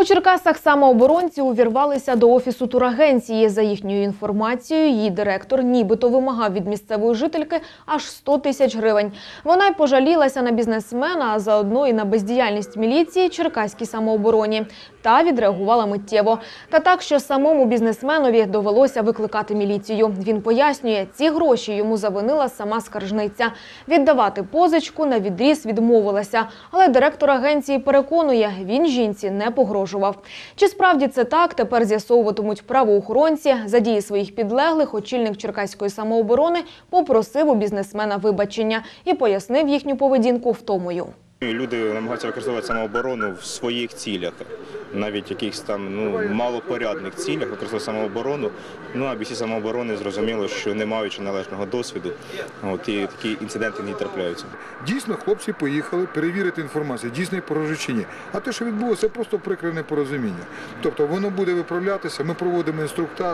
У Черкасах самооборонці увірвалися до офісу турагенції. За їхньою інформацією, її директор нібито вимагав від місцевої жительки аж 100 тисяч гривень. Вона й пожалілася на бізнесмена, а заодно і на бездіяльність міліції черкаській самообороні. Та відреагувала миттєво. Та так, що самому бізнесменові довелося викликати міліцію. Він пояснює, ці гроші йому завинила сама скаржниця. Віддавати позичку на відріз відмовилася. Але директор агенції переконує, він жінці не погрожував. Чи справді це так, тепер з'ясовуватимуть правоохоронці. За дії своїх підлеглих очільник черкаської самооборони попросив у бізнесмена вибачення і пояснив їхню поведінку втомою. Люди намагаються використовувати самооборону в своїх цілях, навіть якихось там ну малопорядних цілях використовувати самооборону. Ну а бійці самооборони зрозуміло, що не маючи належного досвіду, от і такі інциденти не трапляються. Дійсно, хлопці поїхали перевірити інформацію, дійсно чи ні. А те, що відбулося, це просто прикре непорозуміння. Тобто воно буде виправлятися, ми проводимо інструктаж.